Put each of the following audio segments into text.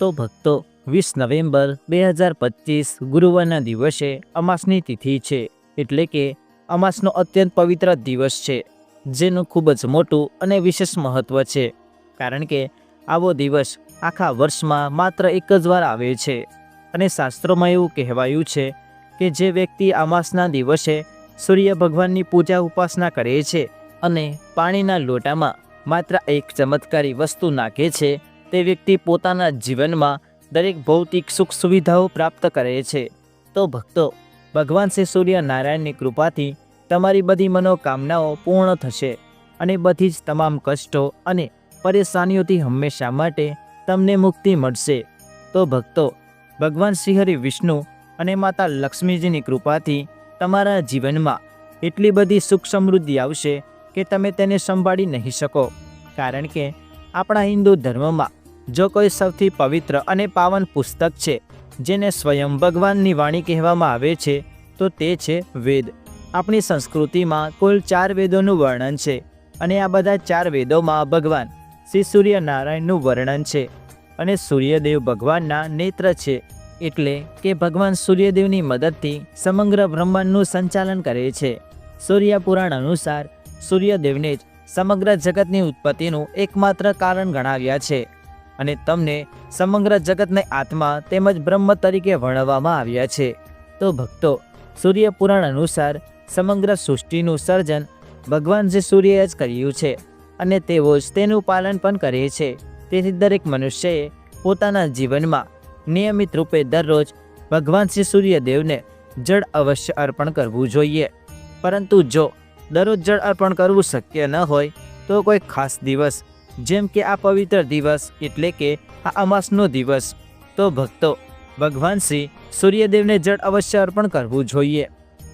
તો ભક્તો, વીસ નવેમ્બર બે હજાર પચીસ ગુરુવારના દિવસે અમાસની તિથિ છે. એટલે કે અમાસનો અત્યંત પવિત્ર દિવસ છે, જેનું ખૂબ જ મોટું અને વિશેષ મહત્ત્વ છે. કારણ કે આવો દિવસ આખા વર્ષમાં માત્ર એક જ વાર આવે છે. અને શાસ્ત્રોમાં એવું કહેવાયું છે કે જે વ્યક્તિ અમાસના દિવસે સૂર્ય ભગવાનની પૂજા ઉપાસના કરે છે અને પાણીના લોટામાં માત્ર એક ચમત્કારી વસ્તુ નાખે છે તે વ્યક્તિ પોતાના જીવનમાં દરેક ભૌતિક સુખ સુવિધાઓ પ્રાપ્ત કરે છે. તો ભક્તો, ભગવાન શ્રી સૂર્ય નારાયણની કૃપાથી તમારી બધી મનોકામનાઓ પૂર્ણ થશે અને બધી જ તમામ કષ્ટો અને પરેશાનીઓથી હંમેશા માટે તમને મુક્તિ મળશે. તો ભક્તો, ભગવાન શ્રીહરિ વિષ્ણુ અને માતા લક્ષ્મીજીની કૃપાથી તમારા જીવનમાં એટલી બધી સુખ સમૃદ્ધિ આવશે કે તમે તેને સંભાળી નહીં શકો. કારણ કે આપણા હિન્દુ ધર્મમાં જો કોઈ સૌથી પવિત્ર અને પાવન પુસ્તક છે, જેને સ્વયં ભગવાનની વાણી કહેવામાં આવે છે, તો તે છે વેદ. આપણી સંસ્કૃતિમાં કુલ ચાર વેદોનું વર્ણન છે અને આ બધા ચાર વેદોમાં ભગવાન શ્રી સૂર્યનારાયણનું વર્ણન છે અને સૂર્યદેવ ભગવાનના નેત્ર છે એટલે કે ભગવાન સૂર્યદેવની મદદથી સમગ્ર બ્રહ્માંડનું સંચાલન કરે છે. સૂર્ય પુરાણ અનુસાર સૂર્યદેવને જ સમગ્ર જગતની ઉત્પત્તિનું એકમાત્ર કારણ ગણાવ્યા છે. અને તમને સમગ્ર જગતને આત્મા તેમજ બ્રહ્મ તરીકે વર્ણવવામાં આવ્યા છે. તો ભક્તો સૂર્ય પુરાણ અનુસાર સમગ્ર સૃષ્ટિનું સર્જન ભગવાન જે સૂર્યએ જ કર્યું છે અને તેઓ જ તેનું પાલન પણ કરે છે. તેથી દરેક મનુષ્યએ પોતાના જીવનમાં નિયમિત રૂપે દરરોજ ભગવાન શ્રી સૂર્યદેવને જળ અવશ્ય અર્પણ કરવું જોઈએ. પરંતુ જો દરરોજ જળ અર્પણ કરવું શક્ય ન હોય, તો કોઈ ખાસ દિવસ જેમ કે આ પવિત્ર દિવસ એટલે કે આ અમાસનો દિવસ. તો ભક્તો, ભગવાન શ્રી સૂર્યદેવને જળ અવશ્ય અર્પણ કરવું જોઈએ.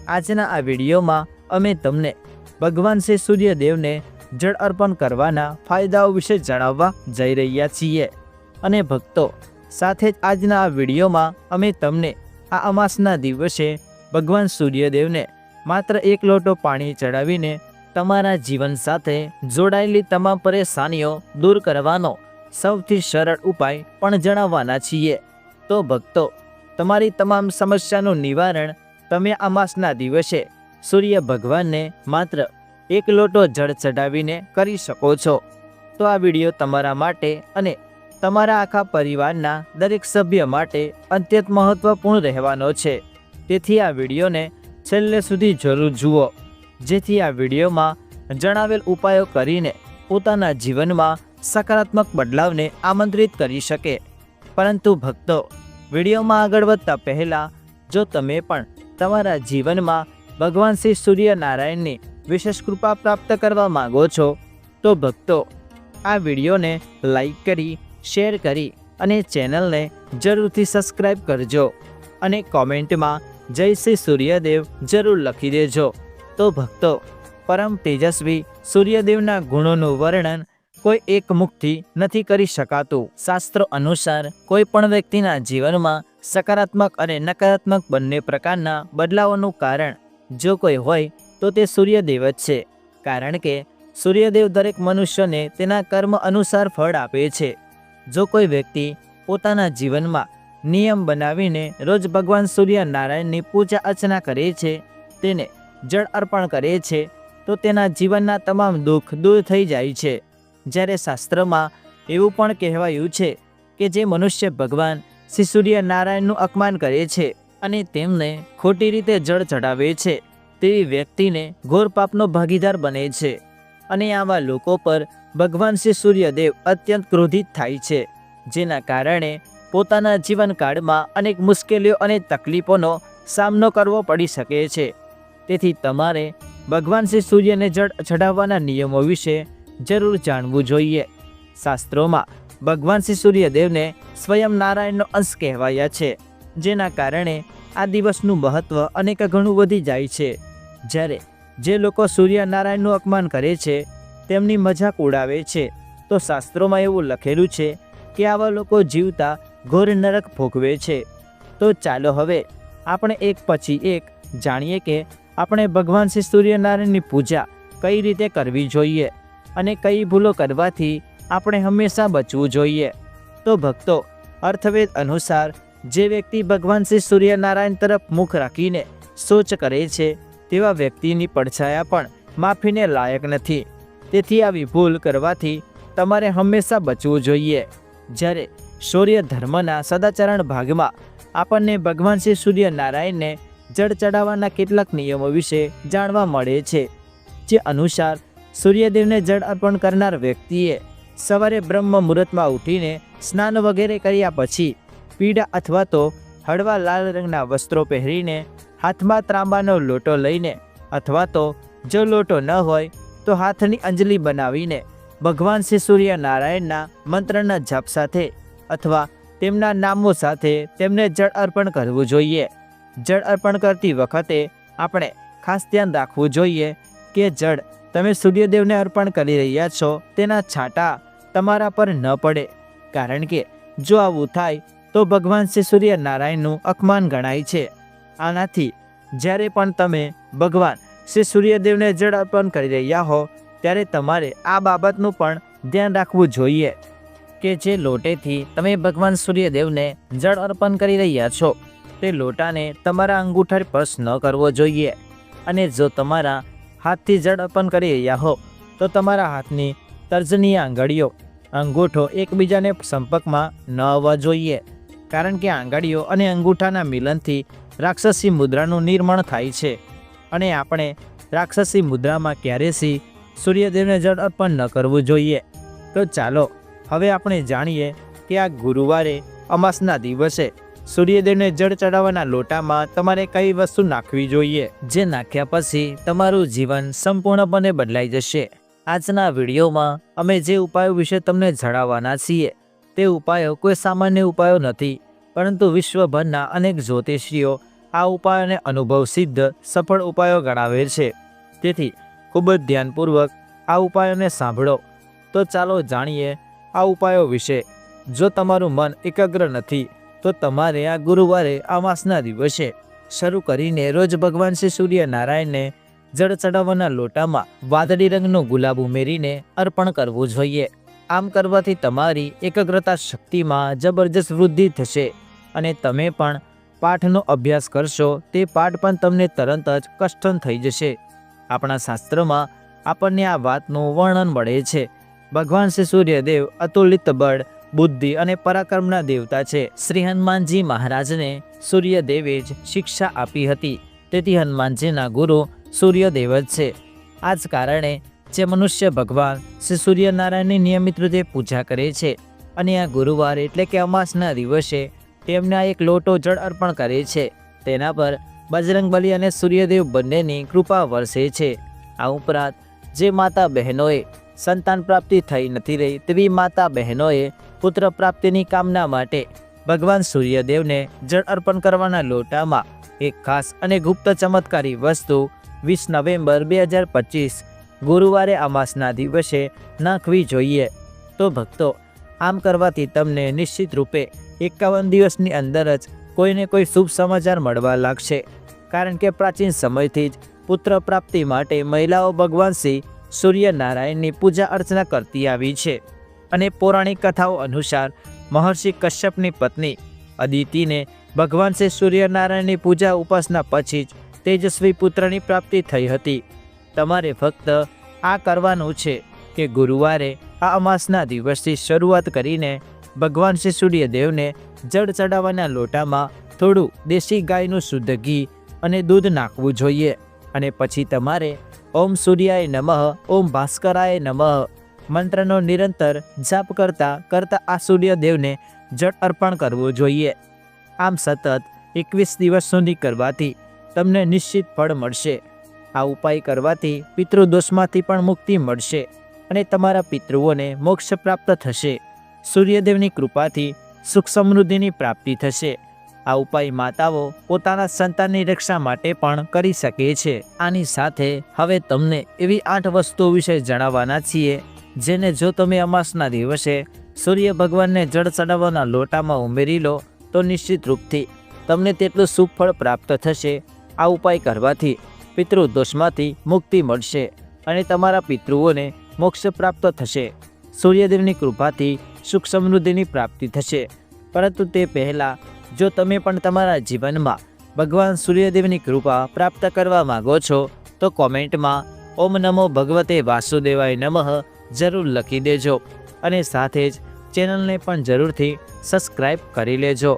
આજના આ વિડીયોમાં અમે તમને ભગવાન શ્રી સૂર્યદેવને જળ અર્પણ કરવાના ફાયદાઓ વિશે જણાવવા જઈ રહ્યા છીએ. અને ભક્તો, સાથે જ આજના આ વિડીયોમાં અમે તમને આ અમાસના દિવસે ભગવાન સૂર્યદેવને માત્ર એક લોટો પાણી ચડાવીને તમારા જીવન સાથે જોડાયેલી તમામ પરેશાનીઓ દૂર કરવાનો સૌથી સરળ ઉપાય પણ જણાવવાના છીએ. તો ભક્તો, તમારી તમામ સમસ્યાનું નિવારણ તમે અમાસના દિવસે સૂર્ય ભગવાનને માત્ર એક લોટો જળ ચઢાવીને કરી શકો છો. તો આ વીડિયો તમારા માટે અને તમારા આખા પરિવારના દરેક સભ્ય માટે અત્યંત મહત્વપૂર્ણ રહેવાનો છે. તેથી આ વિડીયોને છેલ્લે સુધી જરૂર જુઓ. જેથી આ વિડીયોમાં જણાવેલ ઉપાયો કરીને પોતાના જીવનમાં સકારાત્મક બદલાવને આમંત્રિત કરી શકે. પરંતુ ભક્તો, વિડીયોમાં આગળ વધતા પહેલાં, જો તમે પણ તમારા જીવનમાં ભગવાન શ્રી સૂર્યનારાયણની વિશેષ કૃપા પ્રાપ્ત કરવા માંગો છો, તો ભક્તો, આ વિડીયોને લાઈક કરી, શેર કરી અને ચેનલને જરૂરથી સબસ્ક્રાઈબ કરજો અને કોમેન્ટમાં જય શ્રી સૂર્યદેવ જરૂર લખી દેજો. તો ભક્તો, પરમ તેજસ્વી સૂર્યદેવના ગુણોનું વર્ણન કોઈ એક મુખથી નથી કરી શકાતું. શાસ્ત્રો અનુસાર કોઈ પણ વ્યક્તિના જીવનમાં સકારાત્મક અને નકારાત્મક બંને પ્રકારના બદલાવોનું કારણ જો કોઈ હોય, તો તે સૂર્યદેવ જ છે. કારણ કે સૂર્યદેવ દરેક મનુષ્યને તેના કર્મ અનુસાર ફળ આપે છે. જો કોઈ વ્યક્તિ પોતાના જીવનમાં નિયમ બનાવીને રોજ ભગવાન સૂર્યનારાયણની પૂજા અર્ચના કરે છે, તેને જળ અર્પણ કરે છે, તો તેના જીવનના તમામ દુઃખ દૂર થઈ જાય છે. જ્યારે શાસ્ત્રમાં એવું પણ કહેવાયું છે કે જે મનુષ્ય ભગવાન શ્રી સૂર્યનારાયણનું અપમાન કરે છે અને તેમને ખોટી રીતે જળ ચઢાવે છે, તેવી વ્યક્તિને ઘોર પાપનો ભાગીદાર બને છે. અને આવા લોકો પર ભગવાન શ્રી સૂર્યદેવ અત્યંત ક્રોધિત થાય છે, જેના કારણે પોતાના જીવનકાળમાં અનેક મુશ્કેલીઓ અને તકલીફોનો સામનો કરવો પડી શકે છે. તેથી તમારે ભગવાન શ્રી સૂર્યને જળ ચઢાવવાના નિયમો વિશે જરૂર જાણવું જોઈએ. શાસ્ત્રોમાં ભગવાન શ્રી સૂર્યદેવને સ્વયં નારાયણનો અંશ કહેવાયા છે, જેના કારણે આ દિવસનું મહત્ત્વ અનેક ઘણું વધી જાય છે. જ્યારે જે લોકો સૂર્યનારાયણનું અપમાન કરે છે, તેમની મજાક ઉડાવે છે, તો શાસ્ત્રોમાં એવું લખેલું છે કે આવા લોકો જીવતા ઘોર નરક ભોગવે છે. તો ચાલો હવે આપણે એક પછી એક જાણીએ કે આપણે ભગવાન શ્રી સૂર્યનારાયણની પૂજા કઈ રીતે કરવી જોઈએ અને કઈ ભૂલો કરવાથી આપણે હંમેશા બચવું જોઈએ. તો ભક્તો, અર્થવેદ અનુસાર જે વ્યક્તિ ભગવાન શ્રી સૂર્યનારાયણ તરફ મુખ રાખીને સોચ કરે છે, તેવા વ્યક્તિની પડછાયા પણ માફીને લાયક નથી. તેથી આવી ભૂલ કરવાથી તમારે હંમેશા બચવું જોઈએ. જ્યારે સૂર્ય ધર્મના સદાચરણ ભાગમાં આપણને ભગવાન શ્રી સૂર્યનારાયણને જળ ચડાવવાના કેટલાક નિયમો વિશે જાણવા મળે છે, જે અનુસાર સૂર્યદેવને જળ અર્પણ કરનાર વ્યક્તિએ સવારે બ્રહ્મ મુહૂર્તમાં ઉઠીને સ્નાન વગેરે કર્યા પછી પીળા અથવા તો હળવા લાલ રંગના વસ્ત્રો પહેરીને હાથમાં ત્રાંબાનો લોટો લઈને અથવા તો જો લોટો ન હોય તો હાથની અંજલિ બનાવીને ભગવાન શ્રી સૂર્યનારાયણના મંત્રના જપ સાથે અથવા તેમના નામો સાથે તેમને જળ અર્પણ કરવું જોઈએ. જળ અર્પણ કરતી વખતે આપણે ખાસ ધ્યાન રાખવું જોઈએ કે જળ તમે સૂર્યદેવને અર્પણ કરી રહ્યા છો તેના છાંટા તમારા પર ન પડે. કારણ કે જો આવું થાય, તો ભગવાન શ્રી સૂર્યનારાયણનું અપમાન ગણાય છે. આનાથી જ્યારે પણ તમે ભગવાન શ્રી સૂર્યદેવને જળ અર્પણ કરી રહ્યા હો, ત્યારે તમારે આ બાબતનું પણ ધ્યાન રાખવું જોઈએ કે જે લોટેથી તમે ભગવાન સૂર્યદેવને જળ અર્પણ કરી રહ્યા છો તે લોટાને તમારા અંગૂઠા સ્પર્શ ન કરવો જોઈએ. અને જો તમારા હાથથી જળ અર્પણ કરી રહ્યા હો, તો તમારા હાથની તર્જની આંગળીઓ, અંગૂઠો એકબીજાને સંપર્કમાં ન આવવા જોઈએ. કારણ કે આંગળીઓ અને અંગૂઠાના મિલનથી રાક્ષસી મુદ્રાનું નિર્માણ થાય છે. અને આપણે રાક્ષસી મુદ્રામાં ક્યારેસી સૂર્યદેવને જળ અર્પણ ન કરવું જોઈએ? તો ચાલો, હવે આપણે જાણીએ કે આ ગુરુવારે અમાસના દિવસે સૂર્યદેવને જળ ચડાવવાના લોટામાં તમારે કઈ વસ્તુ નાખવી જોઈએ? જે નાખ્યા પછી તમારું જીવન સંપૂર્ણપણે બદલાઈ જશે. આજના વિડીયોમાં અમે જે ઉપાયો વિશે તમને જણાવવાના છીએ, તે ઉપાયો કોઈ સામાન્ય ઉપાયો નથી, પરંતુ વિશ્વભરના અનેક જ્યોતિષીઓ આ ઉપાયોને અનુભવ સિદ્ધ સફળ ઉપાયો ગણાવે છે. તેથી, ખૂબ જ ધ્યાનપૂર્વક આ ઉપાયોને સાંભળો. તો ચાલો જાણીએ આ ઉપાયો વિશે. જો તમારું મન એકાગ્ર નથી તો તમારે આ ગુરુવારે આ માસના દિવસે શરૂ કરીને રોજ ભગવાન શ્રી સૂર્યનારાયણને જળ ચડાવવાના લોટામાં વાદળી રંગનો ગુલાબ ઉમેરીને અર્પણ કરવું જોઈએ. આમ કરવાથી તમારી એકાગ્રતા શક્તિમાં જબરજસ્ત વૃદ્ધિ થશે અને તમે પણ પાઠનો અભ્યાસ કરશો તે પાઠ પણ તમને તરત જ કષ્ટન થઈ જશે. આપણા શાસ્ત્રમાં આપણને આ વાતનું વર્ણન મળે છે. ભગવાન શ્રી સૂર્યદેવ અતુલિત બળ બુદ્ધિ અને પરાક્રમના દેવતા છે. શ્રી હનુમાનજી મહારાજને સૂર્યદેવે જ શિક્ષા આપી હતી. તેથી હનુમાનજીના ગુરુ સૂર્યદેવ જ છે. આ જ કારણે જે મનુષ્ય ભગવાન શ્રી સૂર્યનારાયણની નિયમિત રીતે પૂજા કરે છે અને આ ગુરુવાર એટલે કે અમાસના દિવસે તેમને એક લોટો જળ અર્પણ કરે છે, તેના પર બજરંગબલી અને સૂર્યદેવ બંનેની કૃપા વરસે છે. આ ઉપરાંત જે માતા બહેનોએ સંતાન પ્રાપ્તિ થઈ નથી રહી તેવી માતા બહેનોએ પુત્ર પ્રાપ્તિની કામના માટે ભગવાન સૂર્યદેવને જળ અર્પણ કરવાના લોટામાં એક ખાસ અને ગુપ્ત ચમત્કારી વસ્તુ વીસ નવેમ્બર બે હજાર પચીસ, ગુરુવારે અમાસના દિવસે નાખવી જોઈએ. તો ભક્તો, આમ કરવાથી તમને નિશ્ચિત રૂપે એકાવન દિવસની અંદર જ કોઈને કોઈ શુભ સમાચાર મળવા લાગશે. કારણ કે પ્રાચીન સમયથી જ પુત્ર પ્રાપ્તિ માટે મહિલાઓ ભગવાન શ્રી સૂર્યનારાયણની પૂજા અર્ચના કરતી આવી છે અને પૌરાણિક કથાઓ અનુસાર મહર્ષિ કશ્યપની પત્ની અદિતિને ભગવાન શ્રી સૂર્યનારાયણની પૂજા ઉપાસના પછી જ તેજસ્વી પુત્રની પ્રાપ્તિ થઈ હતી. તમારે ફક્ત આ કરવાનું છે કે ગુરુવારે આ અમાસના દિવસથી શરૂઆત કરીને ભગવાન શ્રી સૂર્યદેવને જળ ચડાવવાના લોટામાં થોડું દેશી ગાયનું શુદ્ધ ઘી અને દૂધ નાખવું જોઈએ અને પછી તમારે ઓમ સૂર્યાય નમઃ, ઓમ ભાસ્કરાય નમઃ. મંત્રનો નિરંતર જાપ કરતા કરતા આ સૂર્યદેવને જળ અર્પણ કરવું જોઈએ. આમ સતત એકવીસ દિવસ સુધી કરવાથી તમને નિશ્ચિત ફળ મળશે. આ ઉપાય કરવાથી પિતૃદોષમાંથી પણ મુક્તિ મળશે અને તમારા પિતૃઓને મોક્ષ પ્રાપ્ત થશે. સૂર્યદેવની કૃપાથી સુખ સમૃદ્ધિની પ્રાપ્તિ થશે. આ ઉપાય માતાઓ પોતાના સંતાનની રક્ષા માટે પણ કરી શકે છે. આની સાથે હવે તમને એવી આઠ વસ્તુઓ વિશે જણાવવાના છીએ, જેને જો તમે અમાસના દિવસે સૂર્ય ભગવાનને જળ ચડાવવાના લોટામાં ઉમેરી લો, તો નિશ્ચિત રૂપથી તમને તેટલું સુફળ પ્રાપ્ત થશે. આ ઉપાય કરવાથી પિતૃદોષમાંથી મુક્તિ મળશે અને તમારા પિતૃઓને મોક્ષ પ્રાપ્ત થશે. સૂર્યદેવની કૃપાથી સુખ સમૃદ્ધિની પ્રાપ્તિ થશે. પરંતુ તે પહેલાં જો તમે પણ તમારા જીવનમાં ભગવાન સૂર્યદેવની કૃપા પ્રાપ્ત કરવા માગો છો, તો કોમેન્ટમાં ઓમ નમો ભગવતે વાસુદેવાય નમઃ જરૂર લખી દેજો અને સાથે જ ચેનલને પણ જરૂરથી સબસ્ક્રાઈબ કરી લેજો.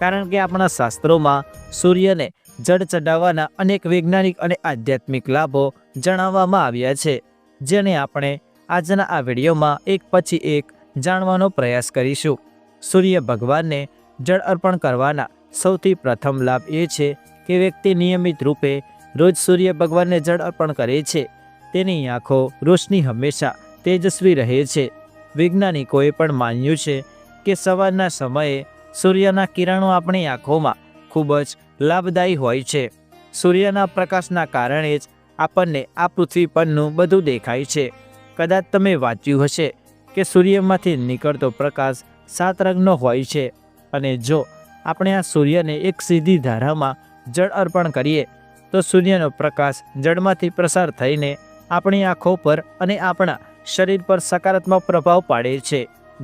કારણ કે આપણા શાસ્ત્રોમાં સૂર્યને જળ ચડાવવાના અનેક વૈજ્ઞાનિક અને આધ્યાત્મિક લાભો જણાવવામાં આવ્યા છે, જેને આપણે આજના આ વિડીયોમાં એક પછી એક જાણવાનો પ્રયાસ કરીશું. સૂર્ય ભગવાનને જળ અર્પણ કરવાના સૌથી પ્રથમ લાભ એ છે કે વ્યક્તિ નિયમિત રૂપે રોજ સૂર્ય ભગવાનને જળ અર્પણ કરે છે. તેની આંખો રોશની હંમેશા તેજસ્વી રહે છે. વૈજ્ઞાનિકોએ પણ માન્યું છે કે સવારના સમયે સૂર્યના કિરણો આપણી આંખોમાં ખૂબ જ લાભદાયી હોય છે. સૂર્યના પ્રકાશના કારણે જ આપણને આ પૃથ્વી પરનું બધું દેખાય છે. કદાચ તમે વાંચ્યું હશે કે સૂર્યમાંથી નીકળતો પ્રકાશ સાત રંગનો હોય છે. અને જો આપણે આ સૂર્યને એક સીધી ધારામાં જળ અર્પણ કરીએ, તો સૂર્યનો પ્રકાશ જળમાંથી પ્રસાર થઈને આપણી આંખો પર અને આપણા શરીર પર સકારાત્મક પ્રભાવ પાડે છે.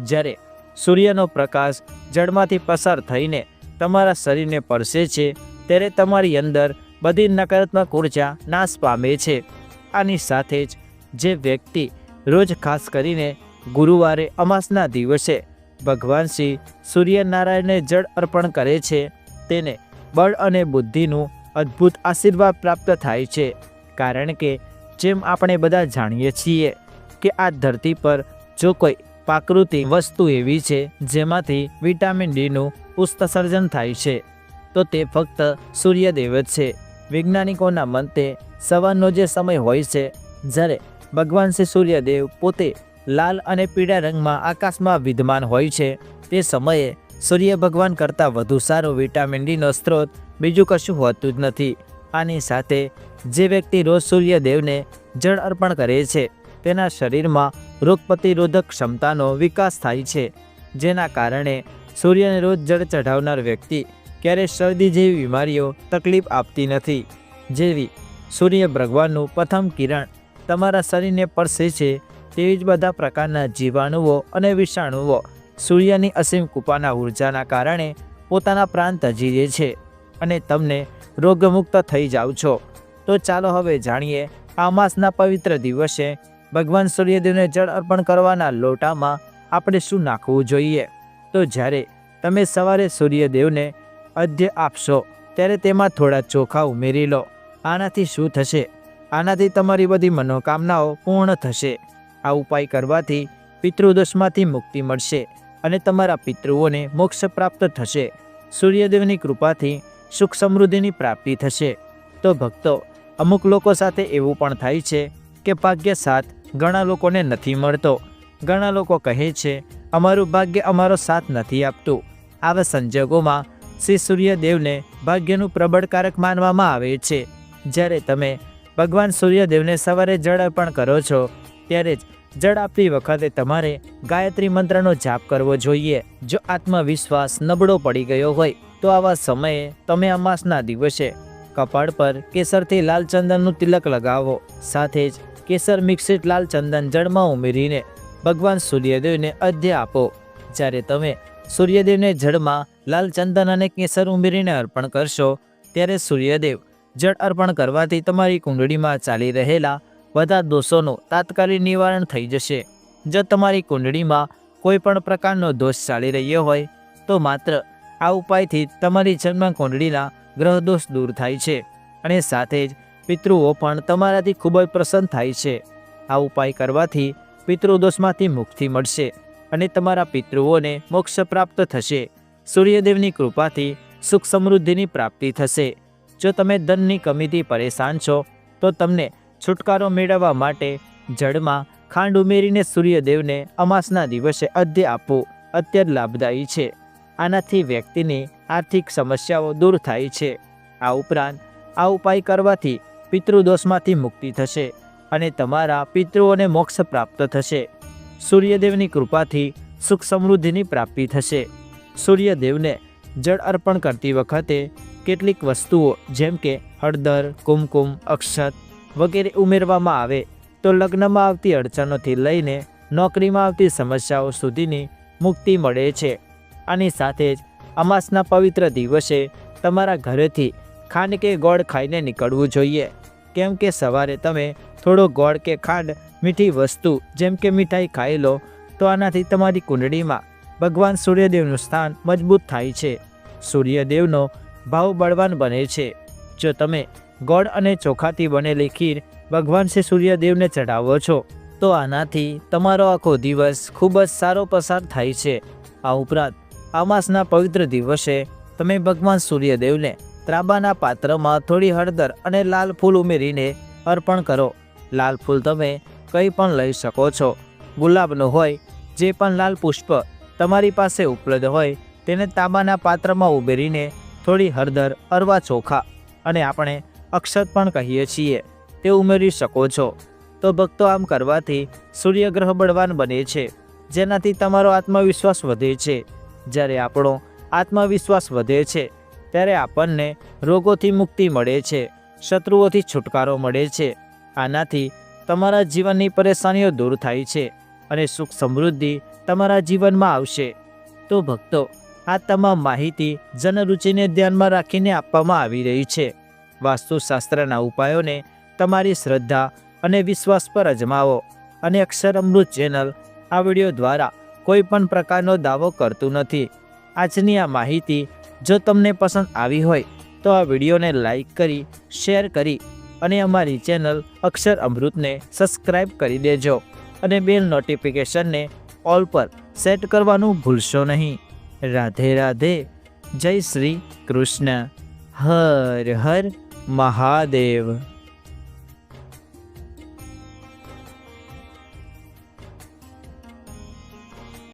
જ્યારે સૂર્યનો પ્રકાશ જળમાંથી પસાર થઈને તમારા શરીરને પરસે છે, ત્યારે તમારી અંદર બધી નકારાત્મક ઊર્જા નાશ પામે છે. આની સાથે જ જે વ્યક્તિ રોજ ખાસ કરીને ગુરુવારે અમાસના દિવસે ભગવાન શ્રી સૂર્યનારાયણને જળ અર્પણ કરે છે. તેને બળ અને બુદ્ધિનું અદ્ભુત આશીર્વાદ પ્રાપ્ત થાય છે. કારણ કે જેમ આપણે બધા જાણીએ છીએ કે આ ધરતી પર જો કોઈ પ્રાકૃતિક વસ્તુ એવી છે જેમાંથી વિટામિન ડીનું ઉત્સર્જન થાય છે, તો તે ફક્ત સૂર્યદેવ જ છે. વૈજ્ઞાનિકોના મતે સવારનો જે સમય હોય છે, જ્યારે ભગવાન શ્રી સૂર્યદેવ પોતે લાલ અને પીળા રંગમાં આકાશમાં વિદ્યમાન હોય છે. તે સમયે સૂર્ય ભગવાન કરતાં વધુ સારો વિટામિન ડીનો સ્ત્રોત બીજું કશું હોતું જ નથી. આની સાથે જે વ્યક્તિ રોજ સૂર્યદેવને જળ અર્પણ કરે છે, તેના શરીરમાં રોગ પ્રતિરોધક ક્ષમતાનો વિકાસ થાય છે. જેના કારણે સૂર્યને રોજ જળ ચઢાવનાર વ્યક્તિ ક્યારેય શરદી જેવી બીમારીઓ તકલીફ આપતી નથી. જેવી સૂર્ય ભગવાનનું પ્રથમ કિરણ તમારા શરીરને પરસે છે તેવી જ બધા પ્રકારના જીવાણુઓ અને વિષાણુઓ સૂર્યની અસીમ કૃપાના ઉર્જાના કારણે પોતાના પ્રાણ તજી દે છે અને તમને રોગમુક્ત થઈ જાઓ છો. તો ચાલો હવે જાણીએ આ માસના પવિત્ર દિવસે ભગવાન સૂર્યદેવને જળ અર્પણ કરવાના લોટામાં આપણે શું નાખવું જોઈએ? તો જ્યારે તમે સવારે સૂર્યદેવને અધ્ય આપશો, ત્યારે તેમાં થોડા ચોખા ઉમેરી લો. આનાથી શું થશે? આનાથી તમારી બધી મનોકામનાઓ પૂર્ણ થશે. આ ઉપાય કરવાથી પિતૃદોષમાંથી મુક્તિ મળશે અને તમારા પિતૃઓને મોક્ષ પ્રાપ્ત થશે. સૂર્યદેવની કૃપાથી સુખ સમૃદ્ધિની પ્રાપ્તિ થશે. તો ભક્તો, અમુક લોકો સાથે એવું પણ થાય છે કે ભાગ્ય સાથ ઘણા લોકોને નથી મળતો. ઘણા લોકો કહે છે, અમારું ભાગ્ય અમારો સાથ નથી આપતું. આવા સંજોગોમાં શ્રી સૂર્યદેવને ભાગ્યનું પ્રબળકારક માનવામાં આવે છે. જ્યારે તમે ભગવાન સૂર્યદેવને સવારે જળ અર્પણ કરો છો ત્યારે જ જળ આપતી વખતે તમારે ગાયત્રી મંત્રનો જાપ કરવો જોઈએ. જો આત્મવિશ્વાસ નબળો પડી ગયો હોય, તો આવા સમયે તમે અમાસના દિવસે કપાળ પર કેસરથી લાલ ચંદનનું તિલક લગાવો. સાથે જ કેસર મિક્સિત લાલ ચંદન જળમાં ઉમેરીને ભગવાન સૂર્યદેવને અધ્ય આપો. જ્યારે તમે સૂર્યદેવને જળમાં લાલ ચંદન અને કેસર ઉમેરીને અર્પણ કરશો, ત્યારે સૂર્યદેવ જળ અર્પણ કરવાથી તમારી કુંડળીમાં ચાલી રહેલા બધા દોષોનું તાત્કાલિક નિવારણ થઈ જશે. જો તમારી કુંડળીમાં કોઈ પણ પ્રકારનો દોષ ચાલી રહ્યો હોય, તો માત્ર આ ઉપાયથી તમારી જન્મ કુંડળીના ગ્રહ દોષ દૂર થાય છે અને સાથે જ પિતૃઓ પણ તમારાથી ખૂબ જ પ્રસન્ન થાય છે. આ ઉપાય કરવાથી પિતૃદોષમાંથી મુક્તિ મળશે અને તમારા પિતૃઓને મોક્ષ પ્રાપ્ત થશે. સૂર્યદેવની કૃપાથી સુખ સમૃદ્ધિની પ્રાપ્તિ થશે. જો તમે ધનની કમીથી પરેશાન છો, તો તમને છુટકારો મેળવવા માટે જળમાં ખાંડ ઉમેરીને સૂર્યદેવને અમાસના દિવસે અધ્ય આપવું અત્યંત લાભદાયી છે. આનાથી વ્યક્તિની આર્થિક સમસ્યાઓ દૂર થાય છે. આ ઉપરાંત, આ ઉપાય કરવાથી પિતૃદોષમાંથી મુક્તિ થશે અને તમારા પિતૃઓને મોક્ષ પ્રાપ્ત થશે. સૂર્યદેવની કૃપાથી સુખ સમૃદ્ધિની પ્રાપ્તિ થશે. સૂર્યદેવને જળ અર્પણ કરતી વખતે કેટલીક વસ્તુઓ જેમ કે હળદર, કુમકુમ, અક્ષત વગેરે ઉમેરવામાં આવે, તો લગ્નમાં આવતી અડચણોથી લઈને નોકરીમાં આવતી સમસ્યાઓ સુધીની મુક્તિ મળે છે. આની સાથે જ અમાસના પવિત્ર દિવસે તમારા ઘરેથી ખાંડ કે ગોળ ખાઈને નીકળવું જોઈએ. કેમ કે સવારે તમે થોડો ગોળ કે ખાંડ, મીઠી વસ્તુ, જેમ કે મીઠાઈ ખાઈ લો, તો આનાથી તમારી કુંડળીમાં ભગવાન સૂર્યદેવનું સ્થાન મજબૂત થાય છે. સૂર્યદેવનો ભાવ બળવાન બને છે. જો તમે ગોળ અને ચોખાથી બનેલી ખીર ભગવાન શ્રી સૂર્યદેવને ચઢાવો છો. તો આનાથી તમારો આખો દિવસ ખૂબ જ સારો પસાર થાય છે. આ ઉપરાંત અમાસના પવિત્ર દિવસે તમે ભગવાન સૂર્યદેવને ત્રાંબાના પાત્રમાં થોડી હળદર અને લાલ ફૂલ ઉમેરીને અર્પણ કરો. લાલ ફૂલ તમે કંઈ પણ લઈ શકો છો. ગુલાબનું હોય, જે પણ લાલ પુષ્પ તમારી પાસે ઉપલબ્ધ હોય, તેને તાંબાના પાત્રમાં ઉમેરીને થોડી હળદર, અરવા, ચોખા અને આપણે અક્ષત પણ કહીએ છીએ. તે ઉમેરી શકો છો. તો ભક્તો આમ કરવાથી સૂર્યગ્રહ બળવાન બને છે. જેનાથી તમારો આત્મવિશ્વાસ વધે છે. જ્યારે આપણો આત્મવિશ્વાસ વધે છે, ત્યારે આપણને રોગોથી મુક્તિ મળે છે, શત્રુઓથી છુટકારો મળે છે. આનાથી તમારા જીવનની પરેશાનીઓ દૂર થાય છે અને સુખ સમૃદ્ધિ તમારા જીવનમાં આવશે. તો ભક્તો, આ તમામ માહિતી જનરુચિને ધ્યાનમાં રાખીને આપવામાં આવી રહી છે. વાસ્તુશાસ્ત્રના ઉપાયોને તમારી શ્રદ્ધા અને વિશ્વાસ પર અજમાવો અને અક્ષર અમૃત ચેનલ આ વીડિયો દ્વારા કોઈ પણ પ્રકારનો દાવો કરતું નથી. આજની આ માહિતી જો તમને પસંદ આવી હોય તો આ વિડીયોને લાઈક કરી, શેર કરી અને અમારી ચેનલ અક્ષર અમૃતને સબસ્ક્રાઈબ કરી દેજો અને બેલ નોટિફિકેશનને ઓલ પર સેટ કરવાનું ભૂલશો નહીં. રાધે રાધે. જય શ્રી કૃષ્ણ. હર હર. મહાદેવ.